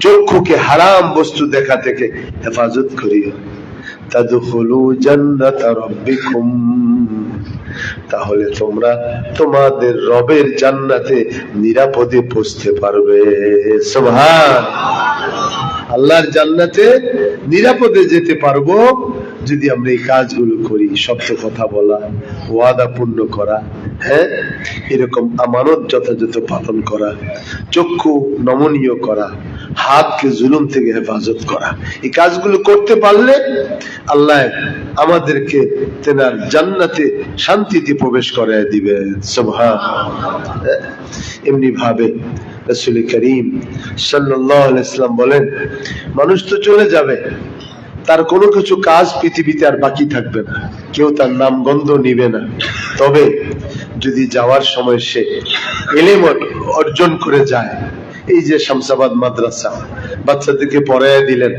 চক্ষুকে হারাম বস্তু দেখা থেকে হেফাজত করিও। তাহলে তোমরা তোমাদের রবের জান্নাতে নিরাপদে পৌঁছতে পারবে। সুবহান। আল্লাহর জান্নাতে নিরাপদে যেতে পারব। যদি আমরা এই কাজগুলো করি সত্য কথা বলা, ওয়াদা পূর্ণ করা হ্যাঁ? এরকম আমানত যথাযথ পালন করা, চক্ষু নমনীয় করা, হাতকে জুলুম থেকে হেফাজত করা। এই কাজগুলো করতে পারলে আল্লাহ আমাদেরকে তেনার জান্নাতে শান্তিতে প্রবেশ করায় দিবে। সুবহান এমনি ভাবে রসুল করিম সাল্লাহ ইসলাম বলেন, মানুষ তো চলে যাবে তার কোনো কিছু কাজ পৃথিবীতে আর বাকি থাকবে না। কেউ তার নাম গন্ধ নিবে না। তবে যদি যাওয়ার সময় সে এলেম অর্জন করে যায়, এই যে শামসাবাদ মাদ্রাসা বাচ্চাদেরকে পড়াইয়া দিলেন,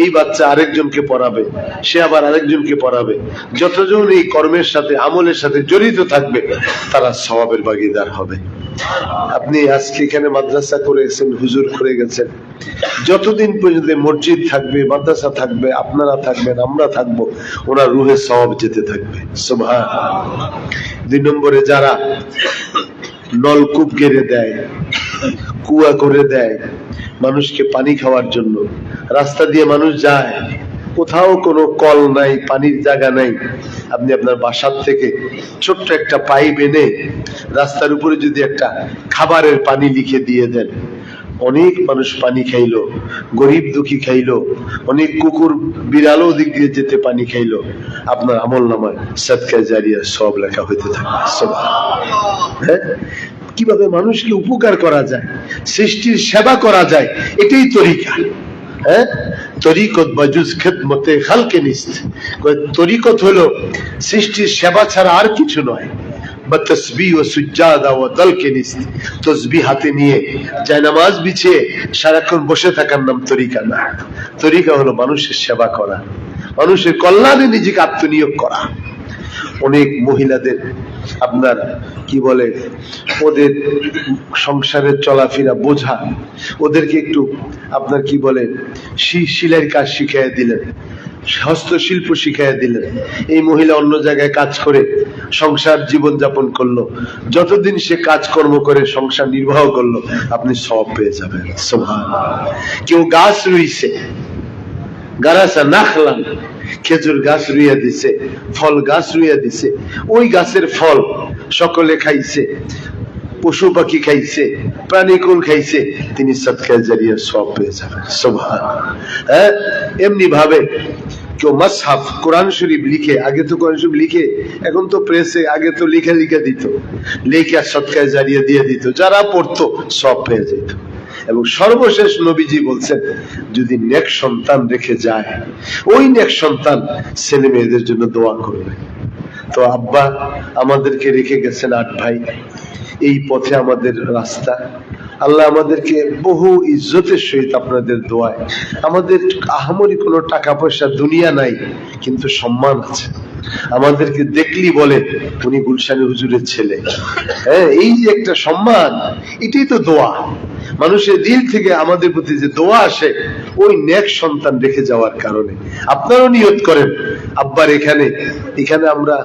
এই বাচ্চা আরেকজনকে পড়াবে, সে আবার আরেকজনকে পড়াবে। যতজন এই কর্মের সাথে, আমলের সাথে জড়িত থাকবে, তারা স্বভাবের ভাগিদার হবে। আপনি আজকে এখানে মাদ্রাসা করে গেছেন হুজুর করে গেছেন। যতদিন পর্যন্ত মসজিদ থাকবে, মাদ্রাসা থাকবে, আপনারা থাকবেন, আমরা থাকব, ওনার রুহে সব যেতে থাকবে। সুবহান দুই নম্বরে যারা নলকূপ গেড়ে দেয়, কুয়া করে দেয়, মানুষকে পানি খাওয়ার জন্য, রাস্তা দিয়ে মানুষ যায় কোথাও কোনো কল নাই, পানির জায়গা নাই। আপনি আপনার বাসার থেকে ছোট্ট একটা পাইপ এনে রাস্তার উপরে যদি একটা খাবারের পানি লিখে দিয়ে দেন। অনেক মানুষ পানি খাইলো, গরিব দুঃখী খাইলো, অনেক কুকুর বিড়ালও দিক দিয়ে যেতে পানি খাইলো। আপনার আমল নামায় সৎকা জারিয়া সব লেখা হইতে থাকে। সব হ্যাঁ? কীভাবে মানুষকে উপকার করা যায়, সৃষ্টির সেবা করা যায়, এটাই তরিকা। হ্যাঁ? তরিকত বাজুজ খেদমতে খালকে নিস্ত। তরিকত হলো সৃষ্টির সেবা ছাড়া আর কিছু নয়, বা তসবি ও সুজাদা ও দলকে নিস্ত। তসবি হাতে নিয়ে জায়নামাজ বিছিয়ে সারাক্ষণ বসে থাকার নাম তরিকা না। তরিকা হলো মানুষের সেবা করা, মানুষের কল্যাণে নিজেকে আত্মনিয়োগ করা। অনেক মহিলাদের আপনার, কি বলে, ওদের সংসারের চলাফেরা বোঝা, ওদেরকে একটু আপনার কি বলে শিলের কাজ শিখাইয়া দিলেন, হস্তশিল্প শিখাইয়া দিলেন। এই মহিলা অন্য জায়গায় কাজ করে সংসার জীবন যাপন করল। যতদিন সে কাজকর্ম করে, সংসার নির্বাহ করল, আপনি সব পেয়ে যাবেন। কেউ গাছ রুইছে। গারাসা নাখলান খেজুর গাছ রুইয়া দিছে, ফল গাছ রুইয়া দিছে, ওই গাছের ফল সকলে খাইছে, পশু পাখি খাইছে প্রাণীকুল খাইছে, তিনি সৎকার জারিয়া সব পেয়ে যাবেন। সোভান হ্যাঁ এমনি ভাবে কেউ মাসহাফ কোরআন শরীফ লিখে, আগে তো কোরআন শরীফ লিখে, এখন তো প্রেসে আগে তো লিখে লিখে দিত। লিখে আর সৎকার জারিয়া দিয়ে দিত। যারা পড়তো, সব যেত। এবং সর্বশেষ নবীজি বলছেন, যদি নেক সন্তান রেখে যায়, ওই নেক সন্তান ছেলে মেয়েদের জন্য দোয়া করবে। তো আব্বা, আমাদেরকে রেখে গেছেন আট ভাই। এই পথে আমাদের রাস্তা। আল্লাহ আমাদেরকে বহু ইজ্জতের সহিত আপনাদের দোয়ায়। আমাদের আহামরি কোনো টাকা পয়সা দুনিয়া নাই, কিন্তু সম্মান আছে। আমাদেরকে দেখলি বলে উনি গুলশানি হুজুরের ছেলে। হ্যাঁ এই যে একটা সম্মান, এটাই তো দোয়া। মানুষের দিল থেকে আমাদের প্রতি যে দোয়া আসে, ওই নেক সন্তান রেখে যাওয়ার কারণে। আপনারাও নিয়ত করেন, আব্বার এখানে এখানে আমরা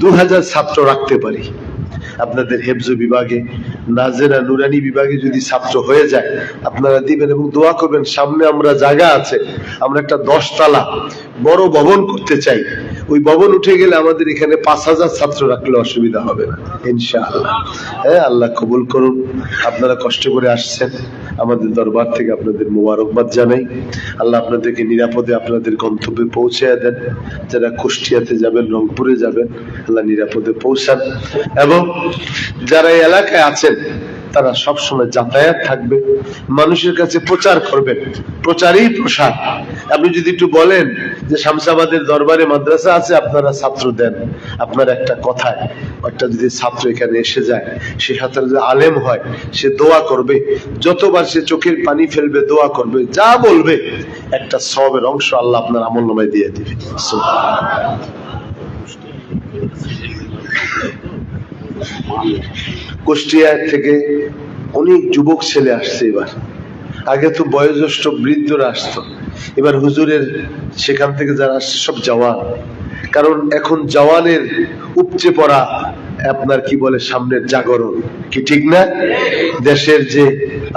দু হাজার ছাত্র রাখতে পারি। আপনাদের হেফজ বিভাগে, নাজেরা নুরানি বিভাগে যদি ছাত্র হয়ে যায়, আপনারা দিবেন এবং দোয়া করবেন, সামনে আমরা জায়গা আছে, আমরা একটা দশতলা বড় ভবন করতে চাই। ওই ভবন উঠে গেলে আমাদের এখানে পাঁচ হাজার ছাত্র রাখলে অসুবিধা হবে না, ইনশাআল্লাহ। হ্যাঁ আল্লাহ কবুল করুন। আপনারা কষ্ট করে আসছেন। আমাদের দরবার থেকে আপনাদের মোবারকবাদ জানাই। আল্লাহ আপনাদেরকে নিরাপদে আপনাদের গন্তব্যে পৌঁছে দেন। যারা কুষ্টিয়াতে যাবেন, রংপুরে যাবেন, আল্লাহ নিরাপদে পৌঁছান। এবং যারা এলাকায় আছেন তারা সবসময় যাতায়াত থাকবে, মানুষের কাছে প্রচার করবেন প্রচারই প্রসার। আপনি যদি একটু বলেন যে শামসাবাদের দরবারে মাদ্রাসা আছে, আপনারা ছাত্র দেন। আপনার একটা কথায়, একটা যদি ছাত্র এখানে এসে যায়, সে হাতে যদি আলেম হয়, সে দোয়া করবে। যতবার সে চোখের পানি ফেলবে, দোয়া করবে, যা বলবে, একটা সবের অংশ আল্লাহ আপনার আমল নামায় দিয়ে দিবে। কুষ্টিয়া থেকে অনেক যুবক ছেলে আসছে এবার। আগে তো বয়োজ্যেষ্ঠ বৃদ্ধরা আসতো। এবার হুজুরের সেখান থেকে যারা আসছে সব জওয়ান। কারণ এখন জওয়ানের উপচে পড়া আপনার কি বলে সামনের জাগরণ, কি ঠিক না? দেশের যে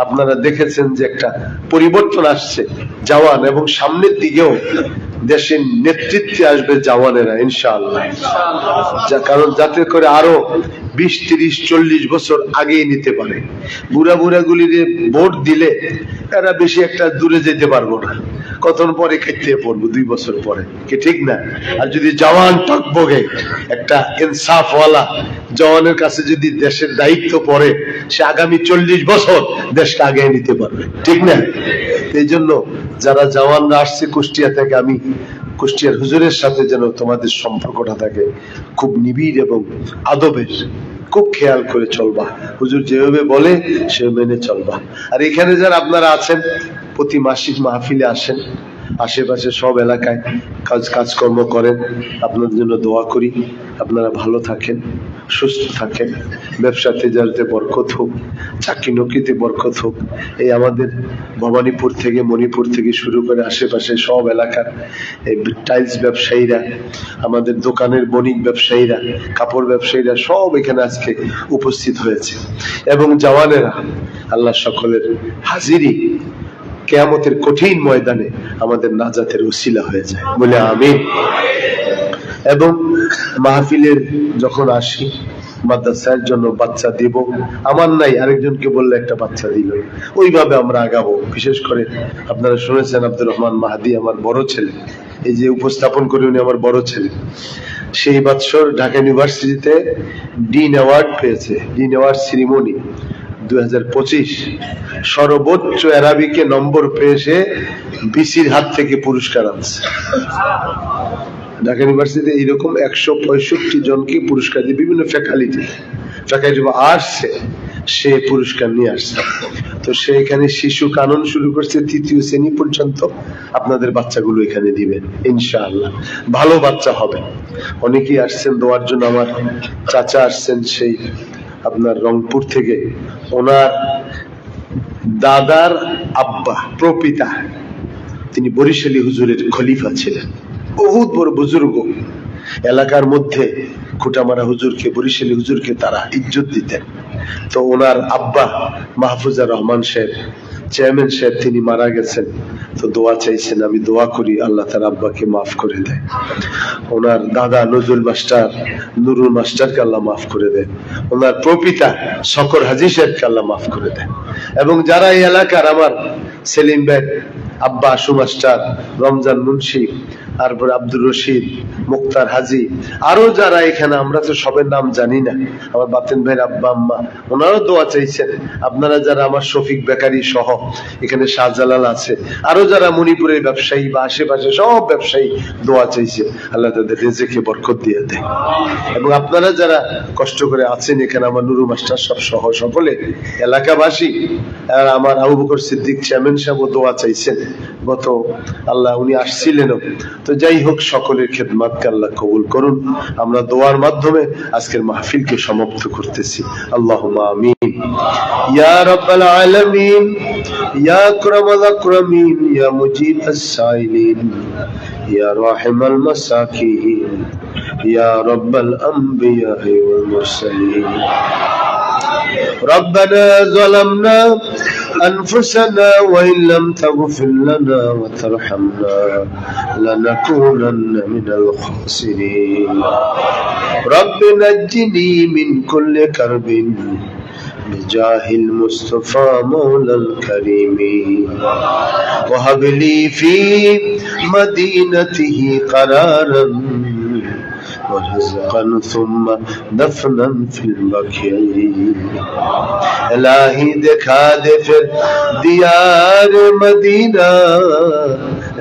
আপনারা দেখেছেন যে একটা পরিবর্তন আসছে জওয়ান এবং সামনের দিকেও দেশের নেতৃত্বে আসবে জওয়ানেরা, ইনশাআল্লাহ। কারণ যাতে করে আরও বিশ, তিরিশ, চল্লিশ বছর আগেই নিতে পারে। বুড়া বুড়া গুলির ভোট দিলে এরা বেশি একটা দূরে যেতে পারব না। কতক্ষণ পরে খেতে পড়ব দুই বছর পরে। কি ঠিক না? আর যদি জওয়ান টকবগে, একটা ইনসাফওয়ালা জওয়ানের কাছে যদি দেশের দায়িত্ব পড়ে, সে আগামী চল্লিশ বছর দেশকে আগে নিতে পারবে। ঠিক না? এই জন্য যারা জওয়ানরা আসছে কুষ্টিয়া থেকে, আমি কুষ্টিয়ার হুজুরের সাথে যেন তোমাদের সম্পর্কটা থাকে খুব নিবিড় এবং আদবের, খুব খেয়াল করে চলবা। হুজুর যেভাবে বলে সে মেনে চলবা। আর এখানে যারা আপনারা আছেন, প্রতি মাসিক মাহফিলে আসেন, আশেপাশে সব এলাকায় কাজ কাজকর্ম করেন, আপনাদের জন্য দোয়া করি, আপনারা ভালো থাকেন। সুস্থ থাকেন ব্যবসা তেজারতে বরকত হোক, চাকরি নকরিতে বরকত হোক। এই আমাদের ভবানীপুর থেকে, মণিপুর থেকে শুরু করে আশেপাশে সব এলাকার এই টাইলস ব্যবসায়ীরা, আমাদের দোকানের বণিক ব্যবসায়ীরা, কাপড় ব্যবসায়ীরা সব এখানে আজকে উপস্থিত হয়েছে। এবং জওয়ানেরা, আল্লাহ সকলের হাজিরি কেয়ামতের কঠিন ময়দানে আমাদের নাজাতের উসিলা হয়ে যায়। বলে আমি এবং মাহফিলের যখন আসি, মাদ্রাসার জন্য বাচ্চা দিব। আমার নাই, আরেকজনকে বললে একটা বাচ্চা দিল। ওইভাবে আমরা আগাবো। বিশেষ করে আপনারা শুনেছেন আব্দুর রহমান মাহাদি, আমার বড় ছেলে। এই যে উপস্থাপন করে উনি আমার বড় ছেলে। সেই বৎসর ঢাকা ইউনিভার্সিটিতে ডিন অ্যাওয়ার্ড পেয়েছে। ডিন অ্যাওয়ার্ড সিরিমনি, দুই সর্বোচ্চ অ্যারাবিকে নম্বর পেয়েছে বিসির হাত থেকে পুরস্কার আনছে। ঢাকা ইউনিভার্সিটিতে এইরকম একশো পঁয়ষট্টি জনকে পুরস্কার দিয়ে বিভিন্ন ফ্যাকাল্টি ফ্যাকাল্টি বা আর্টসে সে পুরস্কার নিয়ে আসছে। তো সে এখানে শিশু কানন শুরু করছে, তৃতীয় শ্রেণি পর্যন্ত আপনাদের বাচ্চাগুলো এখানে দিবেন ইনশাআল্লাহ। ভালো বাচ্চা হবে। অনেকেই আসছেন দোয়ার জন্য, আমার চাচা আসছেন সেই আপনার রংপুর থেকে। ওনার দাদার আব্বা প্রপিতা, তিনি বরিশালী হুজুরের খলিফা ছিলেন। বহুত বড় বুজুর্গ। এলাকার মধ্যে খুঁটামারা হুজুরকে, বরিশালী হুজুরকে তারা ইজ্জত দিতেন। তো ওনার আব্বা মাহফুজা রহমান সাহেব, চেয়ারম্যান সাহেব, তিনি মারা গেছেন। তো দোয়া চাইছেন, আমি দোয়া করি আল্লাহ তার আব্বাকে মাফ করে দেয়। ওনার দাদা নজরুল মাস্টার, নুরুল মাস্টারকে আল্লাহ মাফ করে দেয়। ওনার প্রপিতা শকর হাজি সাহেবকে আল্লাহ মাফ করে দেয়। এবং যারা এই এলাকার আমার সেলিম ভাই, আব্বা আশু মাস্টার, রমজান মুন্সি তারপর আব্দুর রশিদ, মুক্তার হাজি, আরও যারা এখানে, আমরা তো সবের নাম জানি না। আমার বাতেন ভাইয়ের আব্বা, আম্মা, ওনারও দোয়া চাইছেন, আপনারা যারা আমার শফিক বেকারি সহ এখানে শাহজালাল আছে, আরও যারা মণিপুরের ব্যবসায়ী বা আশেপাশে সব ব্যবসায়ী দোয়া চাইছে, আল্লাহ তাদের রেজেকে বরকত দিয়ে দেয়। এবং আপনারা যারা কষ্ট করে আছেন এখানে, আমার নুরু মাস্টার সব সহ সকলে, এলাকাবাসী, আর আমার আবু বকর সিদ্দিক চেয়ারম্যান সাহেব দোয়া চাইছেন। গত, আল্লাহ উনি আসছিলেনও তো যাই হোক, সকলের খেদমাতকে আল্লাহ কবুল করুন। আমরা দোয়ার মাধ্যমে আজকের মাহফিলকে সমাপ্ত করতেছি। আল্লাহ আমিন। ইয়া রব্বাল আলামিন, ইয়া আকরামাল আকরামিন, ইয়া সাইলিন, ইয়া রাহিমাল মাসাকিন। يا رب الأنبياء والمرسلين. ربنا ظلمنا أنفسنا وإن لم تغفر لنا وترحمنا لنكونن من الخاسرين. رب نجني من كل كرب بجاه المصطفى مولى الكريم. وهب لي في مدينته قرارا وهزقا ثم دفنا في المكين الہی دکھا دے پھر دیار مدینہ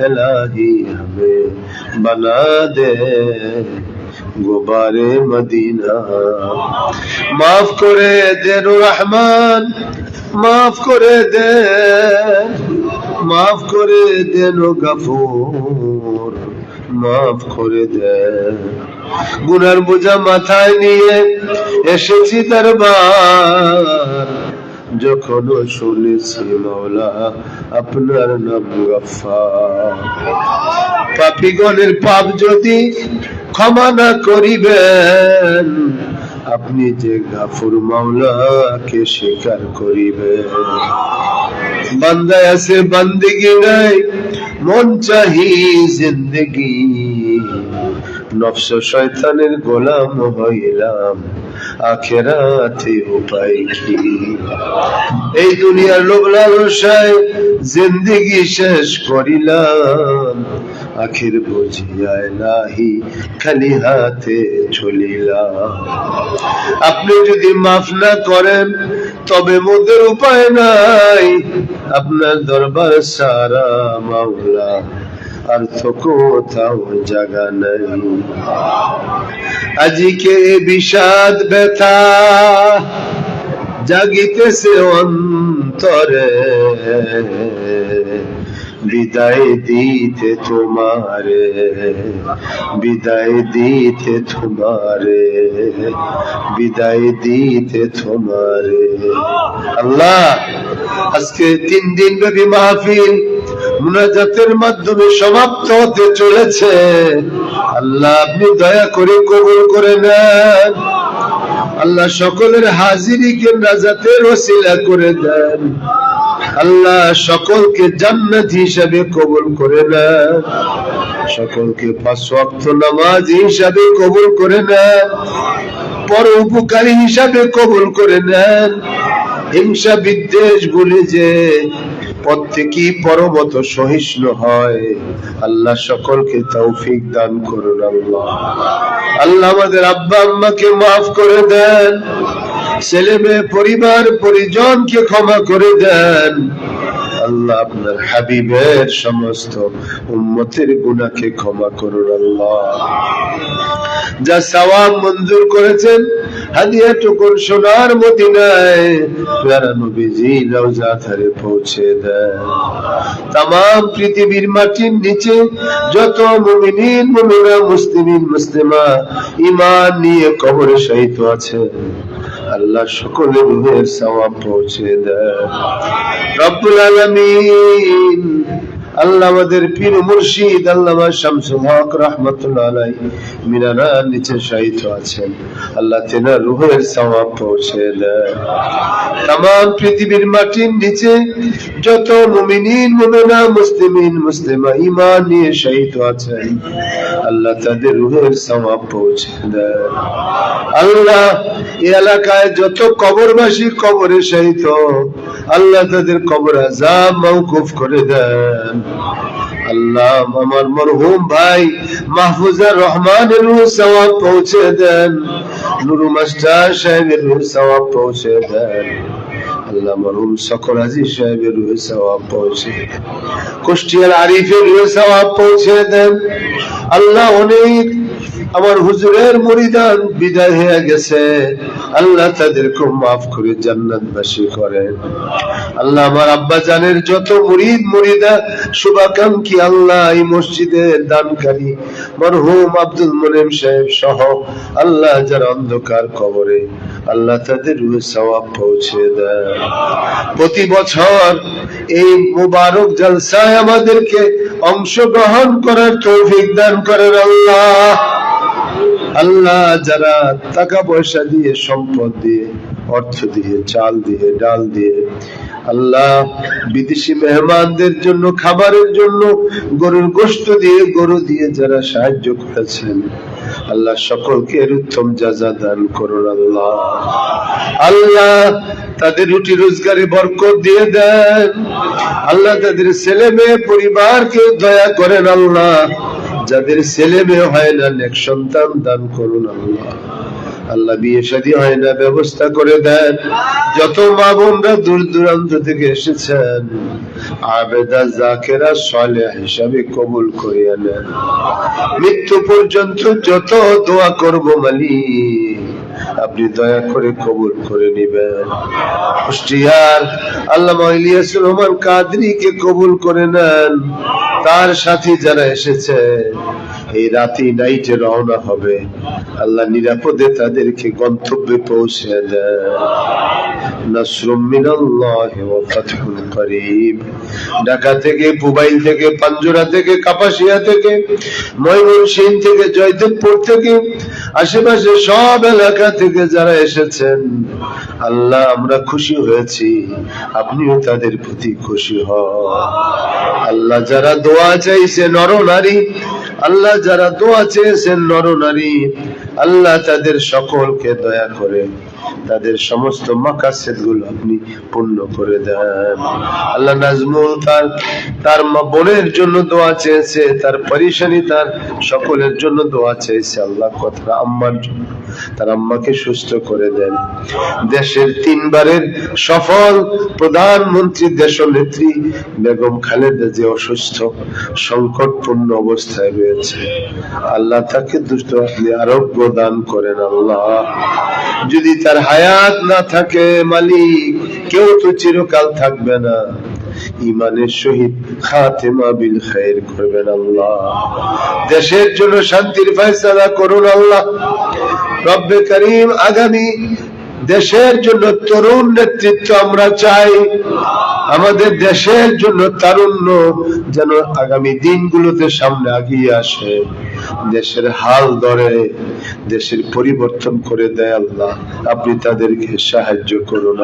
الہی ہمیں بنا دے গোবারে মদিনা মাফ করে দেন রহমান মাফ করে দেন মাফ করে দেন গফুর মাফ করে দেয় গুনার বোঝা মাথায় নিয়ে এসেছি দরবার। যখন শুনেছি মাওলা আপনার নাম গফার পাপিগণের পাপ যদি ক্ষমা না করিবেন আপনি যে গাফুর মাওলাকে স্বীকার করিবে বান্দায় আছে বান্দিগি নাই, মন চাহি জিন্দগি। নফস শয়তানের গোলাম হইলাম। আখেরাতে উপায় কি? এই দুনিয়ার লোভ লালসায় জিন্দগি শেষ করিলাম, আখির বুঝিয়ায় নাহি, খালি হাতে চলিলাম। আপনি যদি মাফ না করেন, তবে মোদের উপায় নাই। আপনার দরবার সারা মাওলা আর তো কোথাও জায়গা নাই আজকে বিষাদ ব্যথা জাগিতেছে অন্তরে। বিদায় দিতে তোমারে, বিদায় দিতে তোমারে, বিদায় দিতে তোমারে। আল্লাহ, আজকে তিন দিন ব্যাপী মাহফিল মুনাজাতের মাধ্যমে সমাপ্ত হতে চলেছে। আল্লাহ, আপনি দয়া করে কবুল করে নেন। আল্লাহ সকলের হাজিরিকে নাজাতের ওসিলা করে দেন। আল্লাহ সকলকে জান্নাত হিসাবে কবুল করে নেন। সকলকে পাঁচ ওয়াক্ত নামাজ হিসাবে কবুল করে নেন। পর উপকারী হিসাবে কবুল করে নেন। হিংসা বিদ্বেষ বলে যে প্রত্যেকই পরমত সহিষ্ণু হয়? আল্লাহ সকলকে তৌফিক দান করুন আল্লাহ। আল্লাহ আমাদের আব্বা আম্মাকে মাফ করে দেন। ছেলে মেয়ে, পরিবার, পরিজনকে ক্ষমা করে দেন। আল্লাহ আপনার হাবিবের সমস্ত উম্মতের গুনাহকে ক্ষমা করুন আল্লাহ। যা সওয়াব মঞ্জুর করেছেন হাদিয়া টুকুন সোনার মদিনায় পৌঁছে দেন তাম পৃথিবীর মাটির নিচে যত মুমিনিন মুমিনা মুসলিমিন, মুসলিমা ইমান নিয়ে কবরে শহীদ আছে। আল্লাহ সকলের রুহের সওয়াব পৌঁছে দেন রব্বুল আল্লাহ আমাদের পীর মুর্শিদ আল্লামা শামসুল হক রহমতুল্লাহ আলাই নিচে শায়িত আছেন আল্লাহ তেনার রুহের সওয়াব পৌঁছে তাম পৃথিবীর মাটির নিচে যত মুমিনিন, মুমিনা, মুসলিমিন, মুসলিমা ইমান নিয়ে শায়িত আছেন আল্লাহ তাদের রুহের সওয়াব পৌঁছে আল্লাহ এই এলাকায় যত কবরবাসী কবরে শায়িত আল্লাহ তাদের কবর আজাব মৌকুফ করে দেন। আল্লাহ আমার মরহুম ভাই মাহফুজার রহমানের সওয়াব পৌঁছে দেন। নুরু মাস্টার সাহেবের সওয়াব পৌঁছে দেন। আল্লাহ মরহুম সকর আজিজ সাহেবের রুহ সওয়াব পৌঁছে কুষ্টিয়ার আরিফের রুহ সওয়াব পৌঁছে দেন। আল্লাহ অনেক আমার হুজুরের মুরিদান বিদায় হয়ে গেছে। আল্লাহ তাদেরকে মাফ করে জান্নাতবাসী করেন আল্লাহ আমার আব্বা জানের যত মুরিদ মুরিদা, শুভাকাঙ্ক্ষী আল্লাহ এই মসজিদের দানকারী মরহুম আব্দুল মনিম সাহেব সহ আল্লাহ যারা অন্ধকার কবরে, আল্লাহ তাদের সওয়াব পৌঁছে দেয় প্রতি বছর এই মুবারক জলসায় আমাদেরকে অংশগ্রহণ করার তৌফিক দান করেন আল্লাহ। আল্লাহ যারা টাকা পয়সা দিয়ে, সম্পদ দিয়ে, অর্থ দিয়ে, চাল দিয়ে, ডাল দিয়ে আল্লাহ বিদেশি মেহমানদের জন্য, খাবারের জন্য, গরুর গোস্ত দিয়ে, গরু দিয়ে যারা সাহায্য করেছেন, আল্লাহ সকলকে এর উত্তম যাজা দান করুন আল্লাহ। আল্লাহ তাদের রুটি রোজগারে বরকত দিয়ে দেন। আল্লাহ তাদের ছেলে মেয়ে পরিবারকে দয়া করেন আল্লাহ। যাদের ছেলে মেয়ে হয় না, নেক সন্তান দান করুন আল্লাহ। আল্লাহ বিয়ে শাদী হয় না, ব্যবস্থা করে দেন। যত মা বোনরা দূর দূরান্ত থেকে এসেছেন, আবেদা, জাকেরা সলে হিসাবে কবুল করিয়া নেন। মৃত্যু পর্যন্ত যত দোয়া করব মালিক আপনি দয়া করে কবুল করে নিবেন। কুষ্টিয়ার আল্লামা ইলিয়াসুর রহমান কাদরিকে কবুল করে নেন। তার সাথে যারা এসেছে, এই রাতি নাইটে রওনা হবে। আল্লাহ নিরাপদে তাদেরকে গন্তব্যে পৌঁছে দেয় নাসরুম মিনাল্লাহি ওয়া করিব ঢাকা থেকে পুবাইল থেকে পাঞ্জুরা থেকে, কাপাসিয়া থেকে, ময়মনসিংহ থেকে, জয়দেবপুর থেকে, আশেপাশে সব এলাকা থেকে যারা এসেছেন, আল্লাহ আমরা খুশি হয়েছি। আপনিও তাদের প্রতি খুশি হ আল্লাহ যারা দোয়া চাইছে নর নারী, আল্লাহ যারা দোয়া চেয়েছেন নর নারী, আল্লাহ তাদের সকলকে দয়া করে তাদের সমস্ত মাকাসেদগুলো আপনি পূর্ণ করে দেন। আল্লাহ নাজমুল তার তার বোনের জন্য দোয়া চেয়েছে, তার পরিশানি তার সকলের জন্য দোয়া চেয়েছে। আল্লাহ কথা আম্মার জন্য। তার আম্মাকে সুস্থ করে দেন। দেশের তিনবারের সফল প্রধানমন্ত্রী, দেশনেত্রী বেগম খালেদা যে অসুস্থ, সংকটপূর্ণ অবস্থায় রয়েছে। আল্লাহ তাকে দুষ্ট আরোগ্য দান করেন, আল্লাহ। যদি তার হায়াত না থাকে, মালিক, কেউ তো চিরকাল থাকবে না। ইমানের সহিত খাতেমা বিল খায়ের করবেন আল্লাহ। দেশের জন্য শান্তির ফয়সালা করুন আল্লাহ। রব্বে করিম আগামী দেশের জন্য তরুণ নেতৃত্ব আমরা চাই। আমাদের দেশের জন্য তারুণ্য যেন আগামী দিনগুলোতে সামনে আগিয়ে আসে। দেশের হাল ধরে, দেশের পরিবর্তন করে দেয় আল্লাহ। আপনি তাদেরকে সাহায্য করুন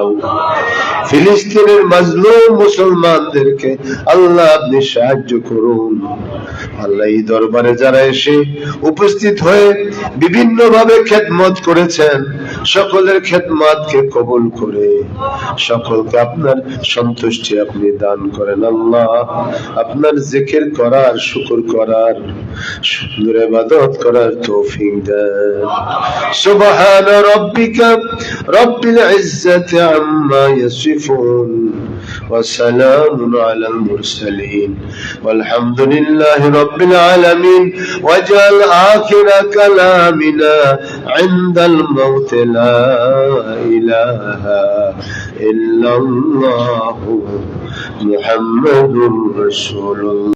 ফিলিস্তিনের মাজলুম মুসলমানদেরকে আল্লাহ আপনি সাহায্য করুন। আল্লাহ এই দরবারে যারা এসে উপস্থিত হয়ে বিভিন্ন ভাবে খেদমত করেছেন, সকলের খেদমতকে কবুল করে, সকলকে আপনার সন্তুষ্টি আপনি দান করেন। আল্লাহ আপনার জিকির করার, শুকর করার সুন্দর ইবাদত করার তৌফিক দেন সুবহান রাব্বিকা রব্বিল ইজ্জাতি আম্মা ইয়াসিফুন وسلام على المرسلين والحمد لله رب العالمين واجعل آخر كلامنا عند الموت لا إله إلا الله محمد رسول الله